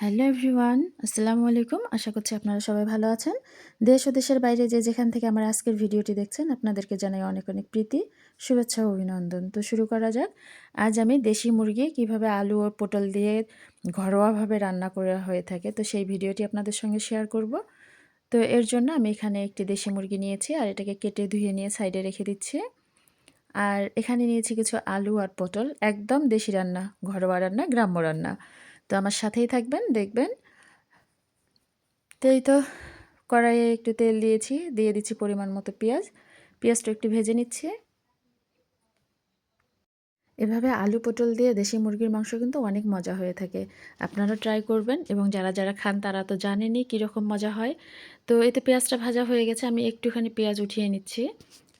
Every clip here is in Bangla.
হ্যালো এভরিওয়ান, আসসালামু আলাইকুম। আশা করছি আপনারা সবাই ভালো আছেন। দেশ ও দেশের বাইরে যে যেখান থেকে আমার আজকের ভিডিওটি দেখছেন, আপনাদেরকে জানাই অনেক অনেক প্রীতি, শুভেচ্ছা ও অভিনন্দন। তো শুরু করা যাক। আজ আমি দেশি মুরগি কীভাবে আলু ও পটল দিয়ে ঘরোয়াভাবে রান্না করা হয়ে থাকে, তো সেই ভিডিওটি আপনাদের সঙ্গে শেয়ার করব। তো এর জন্য আমি এখানে একটি দেশি মুরগি নিয়েছি আর এটাকে কেটে ধুয়ে নিয়ে সাইডে রেখে দিচ্ছি। আর এখানে নিয়েছি কিছু আলু আর পটল, একদম দেশি রান্না, ঘরোয়া রান্না, গ্রাম্য রান্না। তো আমার সাথেই থাকবেন, দেখবেন। তো এই তো, কড়াইয়ে একটু তেল দিয়েছি, দিয়ে দিচ্ছি পরিমাণ মতো পেঁয়াজ। পেঁয়াজটা একটু ভেজে নিচ্ছি। এভাবে আলু পটল দিয়ে দেশি মুরগির মাংস কিন্তু অনেক মজা হয়ে থাকে। আপনারা ট্রাই করবেন এবং যারা যারা খান তারা তো জানেনই কীরকম মজা হয়। তো এতে পেঁয়াজটা ভাজা হয়ে গেছে, আমি একটুখানি পেঁয়াজ উঠিয়ে নিচ্ছি।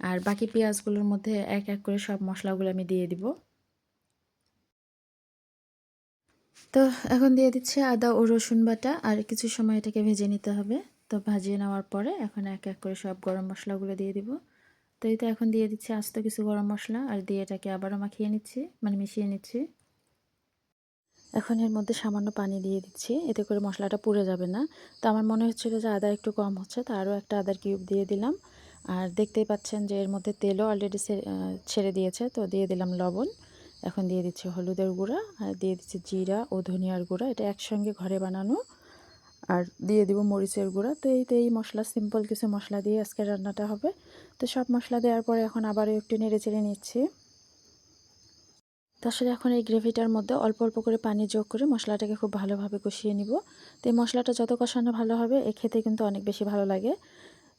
আর বাকি পেঁয়াজগুলোর মধ্যে এক এক করে সব মশলাগুলো আমি দিয়ে দিব। তো এখন দিয়ে দিচ্ছি আদা ও রসুন বাটা আর কিছু সময় এটাকে ভেজে নিতে হবে। তো ভাজিয়ে নেওয়ার পরে এখন এক এক করে সব গরম মশলাগুলো দিয়ে দিব। তো এই তো এখন দিয়ে দিচ্ছি আস্ত কিছু গরম মশলা আর দিয়ে এটাকে আবারও মাখিয়ে নিচ্ছি মানে মিশিয়ে নিচ্ছি। এখন এর মধ্যে সামান্য পানি দিয়ে দিচ্ছি, এতে করে মশলাটা পুড়ে যাবে না। তো আমার মনে হচ্ছিল যে আদা একটু কম হচ্ছে, তো আরও একটা আদার কিউব দিয়ে দিলাম। আর দেখতেই পাচ্ছেন যে এর মধ্যে তেলও অলরেডি ছেড়ে দিয়েছে, তো দিয়ে দিলাম লবণ। এখন দিয়ে দিচ্ছি হলুদের গুঁড়া, আর দিয়ে দিচ্ছি জিরা ও ধনিয়ার গুঁড়া। এটা একসঙ্গে ঘরে বানানো। আর দিয়ে দিব মরিচের গুঁড়া। তো এই তো এই মশলা সিম্পল কিছু মশলা দিয়ে আজকে রান্নাটা হবে। তো সব মশলা দেওয়ার পরে এখন আবারও একটু নেড়ে চেড়ে নিচ্ছি। তার এখন এই গ্রেভিটার মধ্যে অল্প অল্প করে পানি যোগ করে মশলাটাকে খুব ভালোভাবে কষিয়ে নিব। তো এই মশলাটা যত কষানো ভালো হবে, এ খেতে কিন্তু অনেক বেশি ভালো লাগে।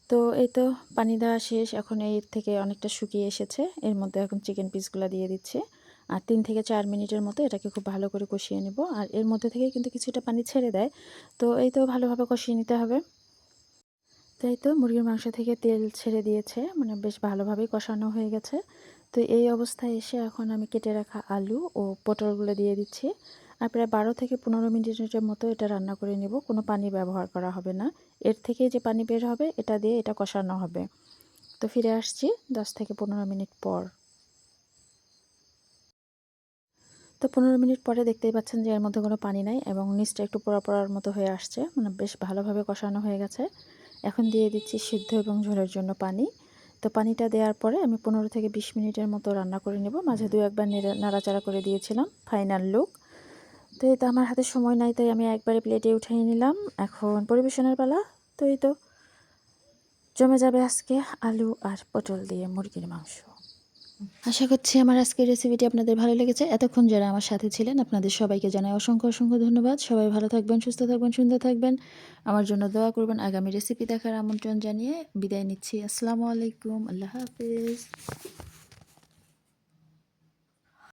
তো এই তো পানি দেওয়া শেষ। এখন এই থেকে অনেকটা শুকিয়ে এসেছে। এর মধ্যে এখন চিকেন পিসগুলো দিয়ে দিচ্ছে। আর তিন থেকে চার মিনিটের মতো এটাকে খুব ভালো করে কষিয়ে নেব। আর এর মধ্যে থেকে কিন্তু কিছুটা পানি ছেড়ে দেয়। তো এই তো ভালোভাবে কষিয়ে নিতে হবে। তাই তো মুরগির মাংস থেকে তেল ছেড়ে দিয়েছে মানে বেশ ভালোভাবেই কষানো হয়ে গেছে। তো এই অবস্থায় এসে এখন আমি কেটে রাখা আলু ও পটলগুলো দিয়ে দিচ্ছি। আর প্রায় বারো থেকে পনেরো মিনিটের মতো এটা রান্না করে নেব, কোনো পানি ব্যবহার করা হবে না। এর থেকে যে পানি বের হবে, এটা দিয়ে এটা কষানো হবে। তো ফিরে আসছি দশ থেকে পনেরো মিনিট পর। তো পনেরো মিনিট পরে দেখতেই পাচ্ছেন যে এর মধ্যে কোনো পানি নাই এবং নিচটা একটু পোড়া পোড়ার মতো হয়ে আসছে। মানে বেশ ভালোভাবে কষানো হয়ে গেছে। এখন দিয়ে দিচ্ছি সিদ্ধ এবং ঝোলের জন্য পানি। তো পানিটা দেওয়ার পরে আমি পনেরো থেকে বিশ মিনিটের মতো রান্না করে নেব। মাঝে দু একবার নাড়াচাড়া করে দিয়েছিলাম, ফাইনাল লুক। তো এই তো আমার হাতে সময় নাই, তাই আমি একবারে প্লেটে উঠিয়ে নিলাম। এখন পরিবেশনের পালা। তো এই তো জমে যাবে আজকে আলু আর পটল দিয়ে মুরগির মাংস। আশা করছি আমার আজকের রেসিপিটি আপনাদের ভালো লেগেছে। এতক্ষণ যারা আমার সাথে ছিলেন, আপনাদের সবাইকে জানাই অসংখ্য অসংখ্য ধন্যবাদ। সবাই ভালো থাকবেন, সুস্থ থাকবেন, সুন্দর থাকবেন। আমার জন্য দোয়া করবেন, আগামী রেসিপি দেখার আমন্ত্রণ জানিয়ে বিদায় নিচ্ছি। আসসালামু আলাইকুম, আল্লাহ হাফিজ।